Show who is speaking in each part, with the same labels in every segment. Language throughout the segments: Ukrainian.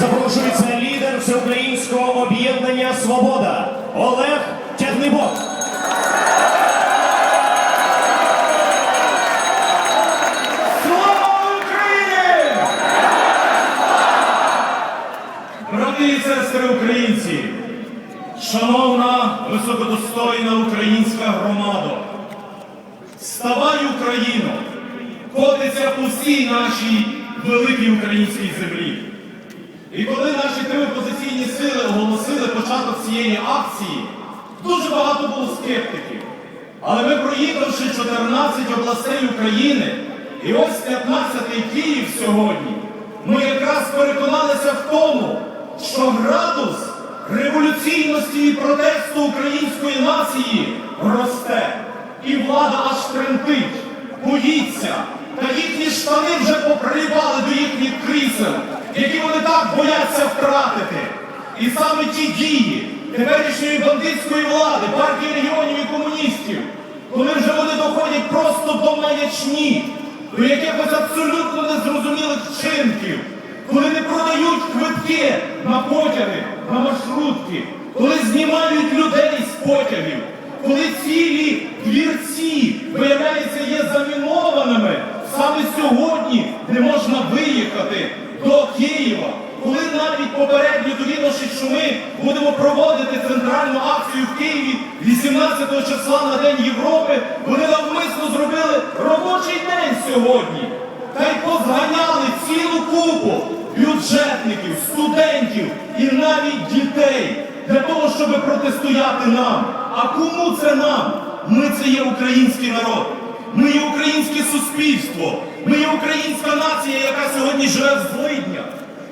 Speaker 1: Запрошується лідер всеукраїнського об'єднання Свобода Олег Тягнибок.
Speaker 2: Слава Україні! Брати і сестри українці, шановна високодостойна українська громада, вставай Україно, котиться по всій нашій великій українській землі. І коли наші три опозиційні сили оголосили початок цієї акції, дуже багато було скептиків. Але ми, проїхавши 14 областей України, і ось 15-й Київ сьогодні, ми якраз переконалися в тому, що градус революційності і протесту української нації росте. І влада аж тремтить, боїться, та їхні штани вже поприліпали до їхніх крісел, бояться втратити. І саме ті дії теперішньої бандитської влади, партії регіонів і комуністів, коли вже вони доходять просто до маячні, до якихось абсолютно незрозумілих вчинків, коли не продають квитки на потяги, на маршрутки, коли знімають людей з потягів, коли цілі двірці, виявляється, є замінованими, саме сьогодні не можна виїхати до Києва. Коли навіть попередньо довідавши, що ми будемо проводити центральну акцію в Києві 18 числа на День Європи, вони навмисно зробили робочий день сьогодні. Та й позганяли цілу купу бюджетників, студентів і навіть дітей для того, щоб протистояти нам. А кому це нам? Ми це є український народ. Ми є українське суспільство. Ми є українська нація, яка сьогодні живе в злиднях.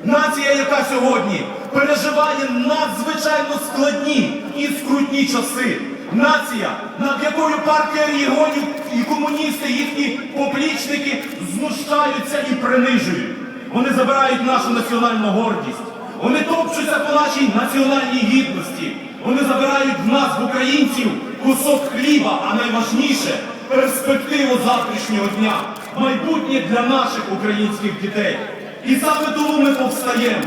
Speaker 2: Нація, яка сьогодні переживає надзвичайно складні і скрутні часи. Нація, над якою партія регіонів і комуністи, їхні поплічники знущаються і принижують. Вони забирають нашу національну гордість. Вони топчуться по нашій національній гідності. Вони забирають в нас, в українців, кусок хліба, а найважніше перспективу завтрашнього дня, майбутнє для наших українських дітей. І саме тому ми повстаємо.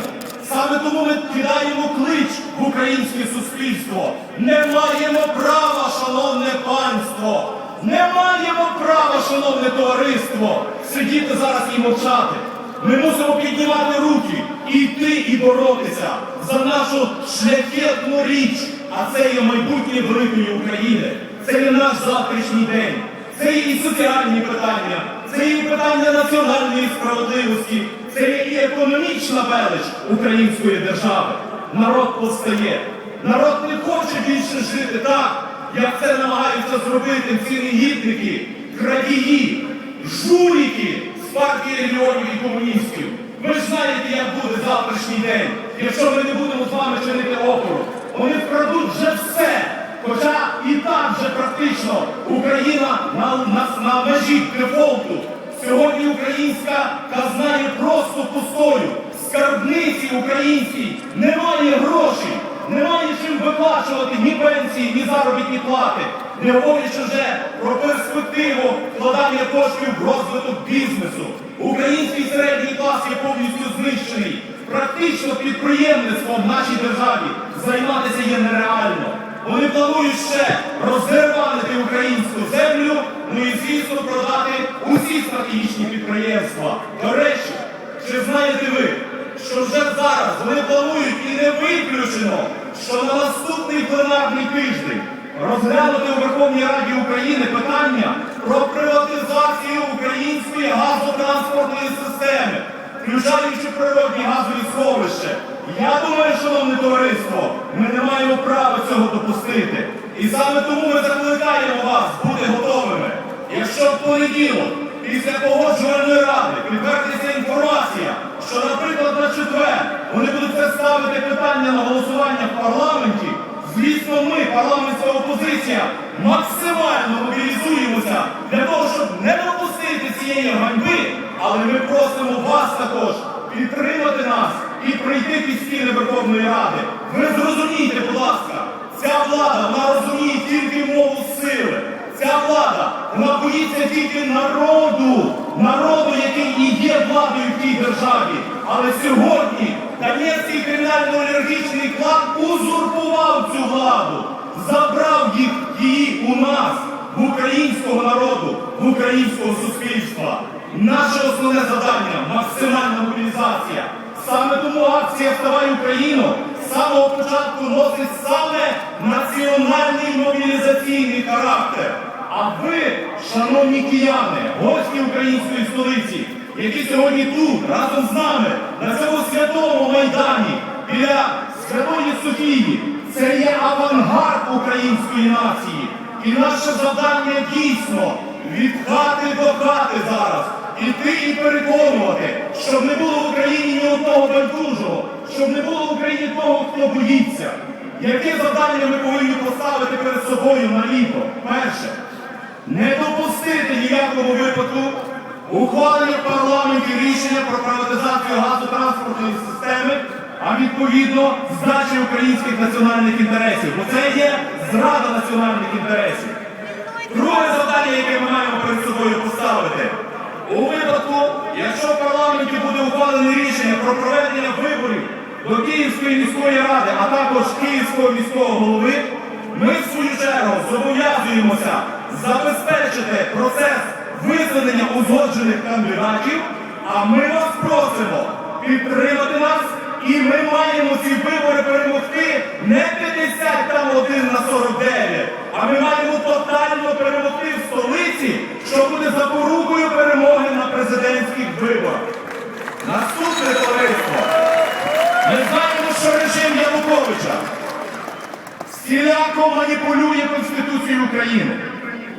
Speaker 2: Саме тому ми кидаємо клич в українське суспільство. Не маємо права, шановне панство! Не маємо права, шановне товариство, сидіти зараз і мовчати. Ми мусимо піднімати руки і йти і боротися за нашу шляхетну річ. А це є майбутнє великої України. Це є наш завтрашній день. Це є і соціальні питання, це є питання національної справедливості, це є економічна велич української держави. Народ повстає. Народ не хоче більше жити так, як це намагаються зробити всі негідники, крадії, жуліки з партії регіонів і комуністів. Ви ж знаєте, як буде завтрашній день, якщо ми не будемо з вами чинити опору. Вони вкрадуть вже все. Хоча і так вже практично Україна на, на, на межі дефолту. Сьогодні українська казна є просто пустою. Скарбниці українській немає грошей, немає чим виплачувати ні пенсії, ні заробітні плати. Не говорячи вже про перспективу вкладання коштів в розвиток бізнесу. Український середній клас є повністю знищений. Практично підприємництвом в нашій державі займатися є нереально. Вони планують ще роздербанити українську землю, ну і звісно продати усі стратегічні підприємства. До речі, чи знаєте ви, що вже зараз вони планують і не виключено, що на наступний пленарний тиждень розглянути у Верховній Раді України питання про приватизацію української газотранспортної системи, включаючи природні газові сховища. Я думаю, шановне товариство, ми не маємо права цього допустити. І саме тому ми закликаємо вас бути готовими. Якщо в понеділок, після погоджувальної ради, підтвердиться інформація, що, наприклад, на четвер вони будуть представити питання на голосування в парламенті, звісно, ми, парламентська опозиція, максимально мобілізуємося для того, щоб не допустити цієї ганьби, але ми просимо вас також підтримати нас і прийти під стіни Верховної Ради. Ви зрозумійте, будь ласка, ця влада вона розуміє тільки мову сили. Ця влада вона боїться тільки народу, народу, який і є владою в тій державі. Але сьогодні Донецька національно-олігархічний клан узурпував цю владу, забрав їх, її у нас, в українського народу, в українського суспільства. Наше основне завдання максимальна мобілізація. Саме тому акція Вставай Україну з самого початку носить саме національний мобілізаційний характер. А ви, шановні кияни, гості української столиці, які сьогодні тут разом з нами на цьому святому майдані біля Святої Софії, це є авангард української нації. І наше завдання дійсно від хати до хати зараз іти і переконувати, щоб не було в Україні ні одного байдужого, щоб не було в Україні того, хто боїться. Яке завдання ми повинні поставити перед собою на літо? Перше, не допустити ніякому випадку ухвалення в парламенті рішення про приватизацію газотранспортної системи, а відповідно здачі українських національних інтересів. Бо це є зрада національних інтересів. Друге завдання, яке ми маємо перед собою поставити. У випадку, якщо в парламенті буде ухвалене рішення про проведення виборів до Київської міської ради, а також Київського міського голови, ми в свою чергу зобов'язуємося забезпечити процес висунення узгоджених кандидатів, а ми вас просимо підтримати нас, і ми маємо ці вибори перемогти не 50 там 1 на 49, а ми маємо тотально перемогти в столиці, що буде запорукою перемоги на президентських виборах. Наступне товариство. Ми знаємо, що режим Януковича всіляко маніпулює Конституцією України.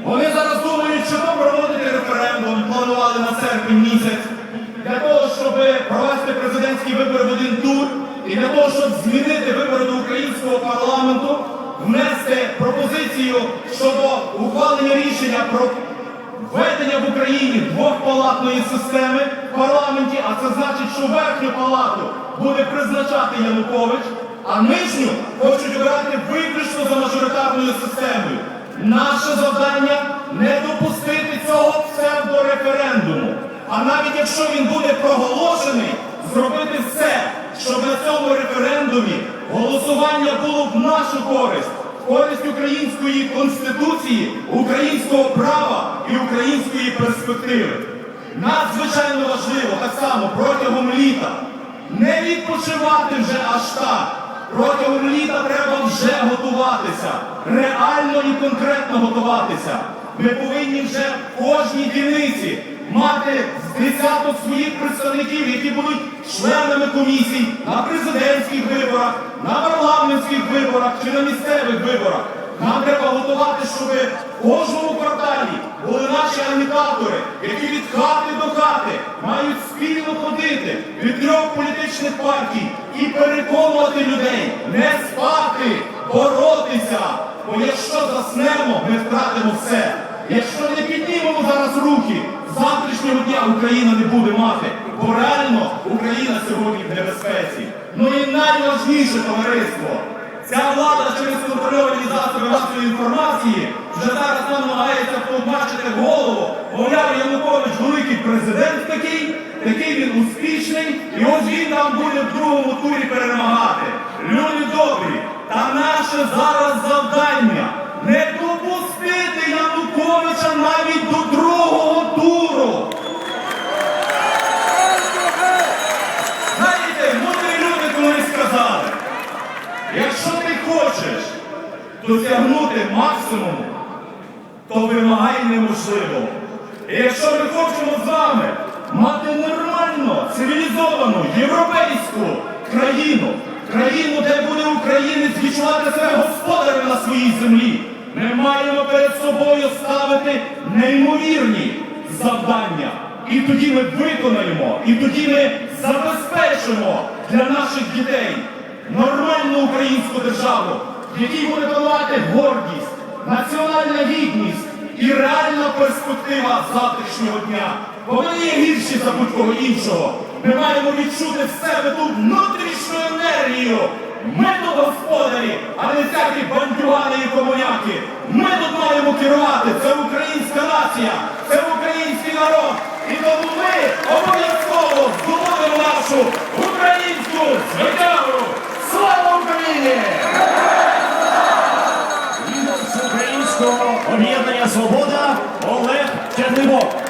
Speaker 2: Вони зараз думають, що то проводити референдум, планували на серпень місяць, для того, щоб провести президентські вибори в один тур, і для того, щоб змінити вибори до українського парламенту, внести пропозицію щодо ухвалення рішення про введення в Україні двохпалатної системи в парламенті, а це значить, що верхню палату буде призначати Янукович, а нижню хочуть обирати виключно за мажоритарною системою. Наше завдання не допустити цього псевдореферендуму. А навіть якщо він буде проголошений, зробити все, щоб на цьому референдумі голосування було в нашу користь користь української конституції, українського права і української перспективи. Надзвичайно важливо так само протягом літа не відпочивати вже аж так. Протягом літа треба вже готуватися, реально і конкретно готуватися. Ми повинні вже в кожній дільниці мати з десяток своїх представників, які будуть членами комісій на президентських виборах, на парламентських виборах чи на місцевих виборах. Нам треба готувати, щоб в кожному кварталі були наші агітатори, які від хати до хати мають спільно ходити від трьох політичних партій і переконувати людей не спати, боротися. Бо якщо заснемо, ми втратимо все. Якщо не піднімемо зараз руки, завтрашнього дня Україна не буде мати. Бо реально Україна сьогодні в небезпеці. Ну і найважніше товариство. Ця влада через контрольовані засоби масової інформації вже зараз нам намагається побачити в голову. Мовляв, Янукович великий президент такий, такий він успішний, і ось він нам буде в другому турі перемагати. Люди добрі, та наше зараз завдання досягнути максимуму, то вимагай неможливого. І якщо ми хочемо з вами мати нормальну, цивілізовану, європейську країну, країну, де буде українець відчувати себе господарем на своїй землі, ми маємо перед собою ставити неймовірні завдання. І тоді ми виконаємо, і тоді ми забезпечимо для наших дітей нормальну українську державу, в якій буде панувати гордість, національна гідність і реальна перспектива завтрашнього дня. Бо не є гірші за будь-кого іншого. Ми маємо відчути в себе ту внутрішню енергію. Ми тут господарі, а не всякі бандюгани і комуняки. Ми тут маємо керувати. Це українська нація, це український народ. І тому ми обов'язково здобудемо нашу українську звитягу.
Speaker 1: Всеукраїнського об'єднання Свобода Олег Чернибок.